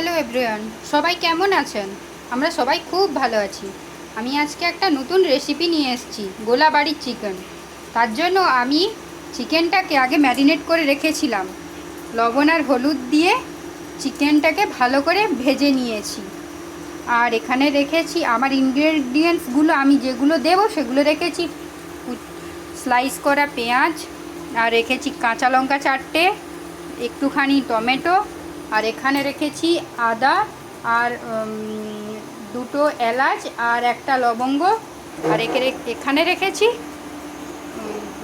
Hello everyone, সবাই কেমন আছেন? আমরা সবাই খুব ভালো আছি। আমি আজকে একটা নতুন রেসিপি নিয়ে এসেছি গোলা বাড়ির চিকেন তার জন্য আমি চিকেনটাকে আগে ম্যারিনেট করে রেখেছিলাম। লবণ আর হলুদ দিয়ে চিকেনটাকে ভালো করে ভেজে নিয়েছি। আর এখানে রেখেছি আমার ইনগ্রেডিয়েন্টসগুলো আমি যেগুলো দেবো সেগুলো রেখেছি। স্লাইস করা পেঁয়াজ, আর রেখেছি কাঁচা লঙ্কা চারটে, একটুখানি টমেটো আর এখানে রেখেছি আদা আর দুটো এলাচ আর একটা লবঙ্গ। আর একে এখানে রেখেছি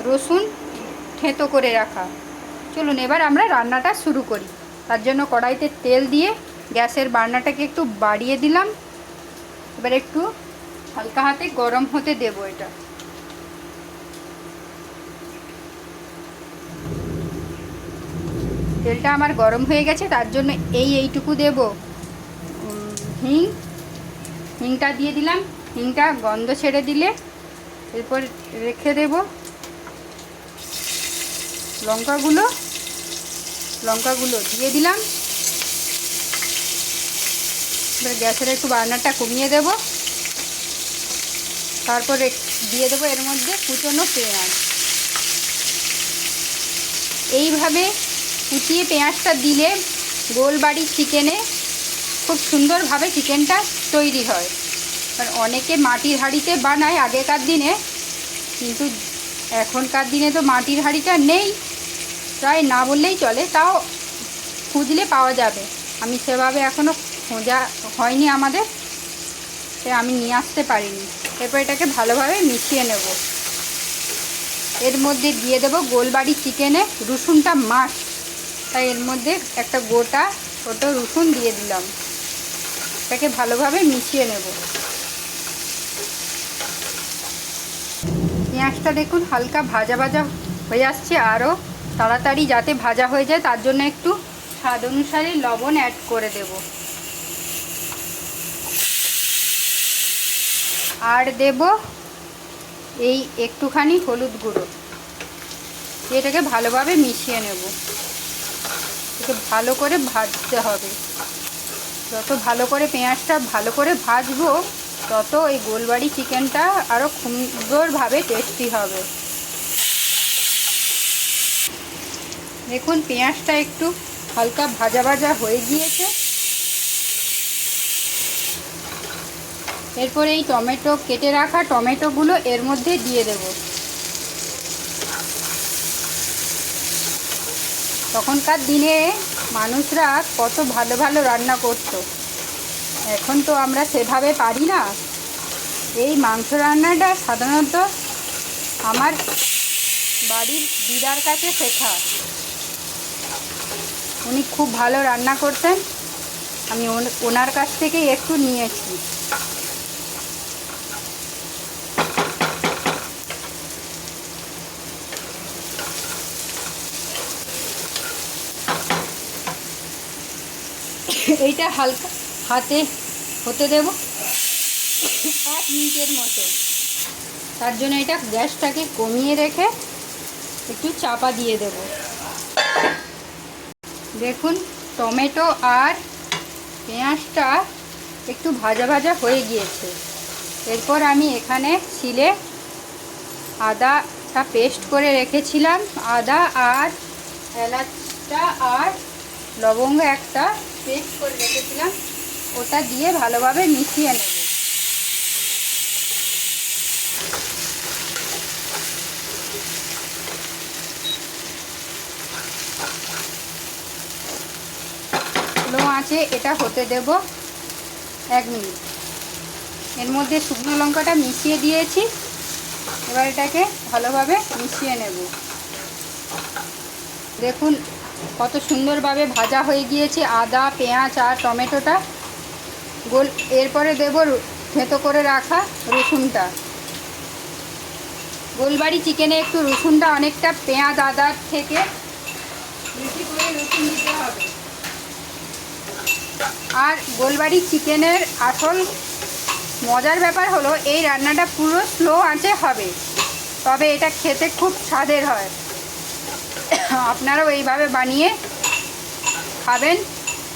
রসুন থেঁতো করে রাখা। চলুন এবার আমরা রান্নাটা শুরু করি। তার জন্য কড়াইতে তেল দিয়ে গ্যাসের বার্নাটাকে একটু বাড়িয়ে দিলাম। এবার একটু হালকা হাতে গরম হতে দেবো এটা। তেলটা আমার গরম হয়ে গেছে, তার জন্য এই এইটুকু দেব। হিং। হিংটা দিয়ে দিলাম। হিংটা গন্ধ ছেড়ে দিলে এরপর রেখে দেব। লঙ্কাগুলো লঙ্কাগুলো দিয়ে দিলাম। এবার গ্যাসের একটু বার্নারটা কমিয়ে দেব। তারপর দিয়ে দেবো এর মধ্যে কুচনো পেঁয়াজ। এইভাবে কুচিয়ে পেঁয়াজটা দিলে গোলবাড়ি চিকেনে খুব সুন্দরভাবে চিকেনটা তৈরি হয়। আর অনেকে মাটির হাঁড়িতে বানায় আগেকার দিনে, কিন্তু এখনকার দিনে তো মাটির হাঁড়িটা নেই, প্রায় না বললেই চলে, তাও খুঁজলে পাওয়া যাবে। আমি সেভাবে এখনও খোঁজা হয়নি আমাদের আমি নিয়ে আসতে পারিনি। এরপর এটাকে ভালোভাবে মিশিয়ে নেব। এর মধ্যে দিয়ে দেবো গোলবাড়ি চিকেনে রসুনটা মাছ তাই এর মধ্যে একটা গোটা ছোট রসুন দিয়ে দিলাম। এটাকে ভালোভাবে মিশিয়ে নেব। পেঁয়াজটা দেখুন হালকা ভাজা ভাজা হয়ে আসছে, আরও তাড়াতাড়ি যাতে ভাজা হয়ে যায়, তার জন্য একটু স্বাদ অনুসারে লবণ অ্যাড করে দেব। আর দেব এই একটুখানি হলুদ গুঁড়ো। এটাকে ভালোভাবে মিশিয়ে নেব। এটাকে ভালো করে ভাজতে হবে। যত ভালো করে পেঁয়াজটা ভালো করে ভাজবো, তত এই গোলবাড়ি চিকেনটা আরও সুন্দরভাবে টেস্টি হবে। দেখুন, পেঁয়াজটা একটু হালকা ভাজা ভাজা হয়ে গিয়েছে। এরপরে এই টমেটো, কেটে রাখা টমেটোগুলো এর মধ্যে দিয়ে দেব। তখনকার দিনে মানুষরা কত ভালো ভালো রান্না করতো। এখন তো আমরা সেভাবে পারি না। এই মাংস রান্নাটা সাধারণত আমার বাড়ির দিদার কাছে শেখা। উনি খুব ভালো রান্না করতেন। আমি ওনার কাছ থেকেই একটু নিয়েছি। এইটা হালকা হাতে হতে দেব। এক মিনিটের মতো। তার জন্য এটা গ্যাসটাকে কমিয়ে রেখে একটু চাপা দিয়ে দেব। দেখুন, টমেটো আর পেঁয়াজটা একটু ভাজা ভাজা হয়ে গিয়েছে। এরপর আমি এখানে ছিলে আদাটা পেস্ট করে রেখেছিলাম। আদা আর এলাচটা আর লবঙ্গ একটা পেস্ট করে রেখেছিলাম। ওটা দিয়ে ভালোভাবে মিশিয়ে নেব। লো আছে এটা হতে দেব এক মিনিট। এর মধ্যে শুকনো লঙ্কাটা মিশিয়ে দিয়েছি। এবার এটাকে ভালোভাবে মিশিয়ে নেব। দেখুন কত সুন্দরভাবে ভাজা হয়ে গিয়েছে, আদা, পেঁয়াজ আর টমেটোটা। গোল, এরপরে দেব থেতো করে রাখা রসুনটা। গোলবাড়ি চিকেনে একটু রসুনটা অনেকটা পেঁয়াজ আদার থেকে বেশি করে রসুন দিতে হবে। আর গোলবাড়ি চিকেনের আসল মজার ব্যাপার হলো, এই রান্নাটা পুরো স্লো আঁচে হবে। তবে এটা খেতে খুব স্বাদের হয়। আপনারাও এইভাবে বানিয়ে খাবেন।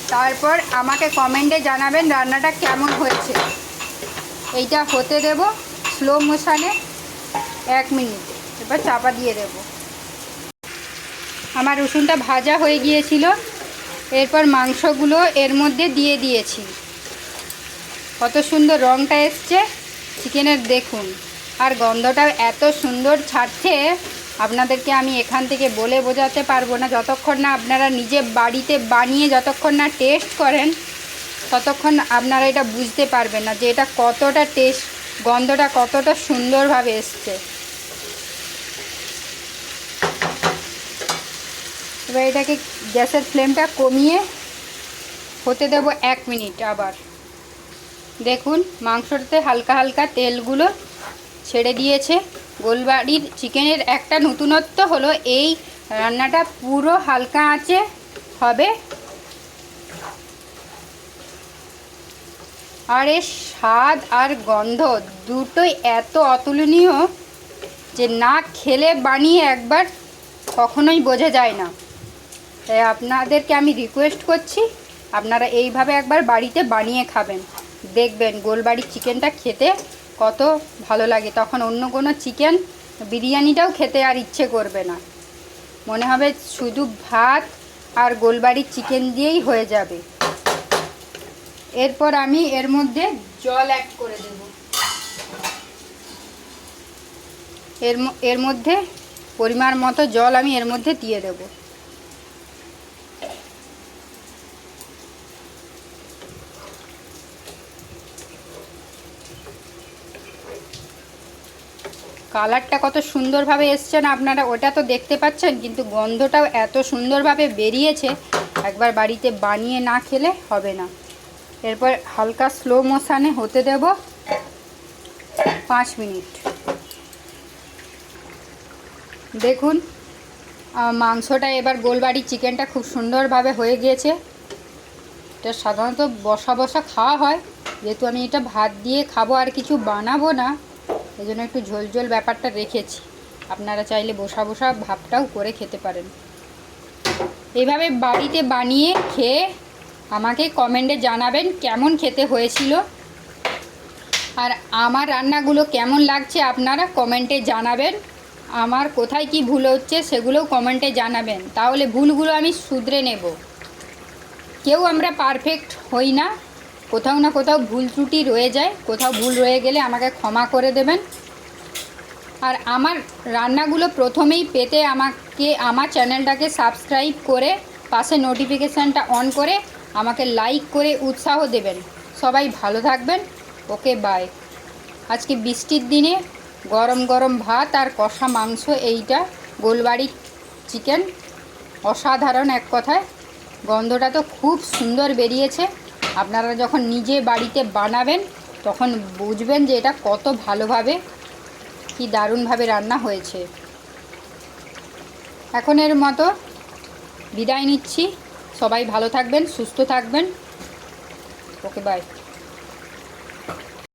তারপর আমাকে কমেন্টে জানাবেন রান্নাটা কেমন হয়েছে। এইটা হতে দেব স্লো মোশানে এক মিনিট এবার চাপা দিয়ে দেব। আমার রসুনটা ভাজা হয়ে গিয়েছিল। এরপর মাংসগুলো এর মধ্যে দিয়ে দিয়েছি। কত সুন্দর রঙটা এসছে। চিকেনের দেখুন। আর গন্ধটাও এত সুন্দর ছাড়ছে। আপনাদেরকে আমি এখান থেকে বলে বোঝাতে পারব না। যতক্ষণ না আপনারা নিজে বাড়িতে বানিয়ে, যতক্ষণ না টেস্ট করেন, ততক্ষণ আপনারা এটা বুঝতে পারবেন না যে এটা কতটা টেস্ট গন্ধটা কতটা সুন্দরভাবে এসছে। এবার এটাকে গ্যাসের ফ্লেমটা কমিয়ে হতে দেব এক মিনিট আবার। দেখুন, মাংসটাতে হালকা হালকা তেলগুলো ছেড়ে দিয়েছে। গোলবাড়ির চিকেনের একটা নতুনত্ব হলো এই রান্নাটা পুরো হালকা আঁচে হবে। আর এর স্বাদ আর গন্ধ দুটোই এত অতুলনীয় যে না খেলে বানিয়ে একবার কখনোই বোঝা যায় না। তাই আপনাদেরকে আমি রিকোয়েস্ট করছি, আপনারা এইভাবে একবার বাড়িতে বানিয়ে খাবেন। দেখবেন গোলবাড়ির চিকেনটা খেতে কত ভালো লাগে। তখন অন্য কোনো চিকেন বিরিয়ানিটাও খেতে আর ইচ্ছে করবে না। মনে হবে শুধু ভাত আর গোলবাড়ির চিকেন দিয়েই হয়ে যাবে। এরপর আমি এর মধ্যে জল অ্যাড করে দেব। এর এর মধ্যে পরিমাণ মতো জল আমি এর মধ্যে দিয়ে দেবো। কালারটা কত সুন্দরভাবে এসছে না আপনারা ওটা তো দেখতে পাচ্ছেন, কিন্তু গন্ধটাও এত সুন্দরভাবে বেরিয়েছে, একবার বাড়িতে বানিয়ে না খেলে হবে না। এরপর হালকা স্লো মোশানে হতে দেব পাঁচ মিনিট। দেখুন মাংসটা এবার গোলবাড়ি চিকেনটা খুব সুন্দরভাবে হয়ে গিয়েছে। এটা সাধারণত বসা বসা খাওয়া হয়, যেহেতু আমি এটা ভাত দিয়ে খাব আর কিছু বানাবো না এই জন্য একটু ঝোল ঝোল ব্যাপারটা রেখেছি। আপনারা চাইলে বসা বসা ভাবটাও করে খেতে পারেন। এইভাবে বাড়িতে বানিয়ে খেয়ে আমাকে কমেন্টে জানাবেন কেমন খেতে হয়েছিল। আর আমার রান্নাগুলো কেমন লাগছে আপনারা কমেন্টে জানাবেন। আমার কোথায় কি ভুল হচ্ছে সেগুলোও কমেন্টে জানাবেন। তাহলে ভুলগুলো আমি শুধরে নেব। কেউ আমরা পারফেক্ট হই না। কোথাও না কোথাও ভুল ত্রুটি রয়ে যায়, কোথাও ভুল রয়ে গেলে আমাকে ক্ষমা করে দেবেন। আর আমার রান্নাগুলো প্রথমেই পেতে আমাকে, আমার চ্যানেলটাকে সাবস্ক্রাইব করে পাশে নোটিফিকেশানটা অন করে আমাকে লাইক করে উৎসাহ দেবেন। সবাই ভালো থাকবেন। Okay, bye. আজকে বৃষ্টির দিনে গরম গরম ভাত আর কষা মাংস এইটা, গোলবাড়ি চিকেন, অসাধারণ এক কথায়। গন্ধটা তো খুব সুন্দর বেরিয়েছে। আপনারা যখন নিজে বাড়িতে বানাবেন, তখন বুঝবেন যে এটা কত ভালোভাবে, কি দারুণভাবে রান্না হয়েছে। এখন এর মতো বিদায় নিচ্ছি। সবাই ভালো থাকবেন, সুস্থ থাকবেন। Okay by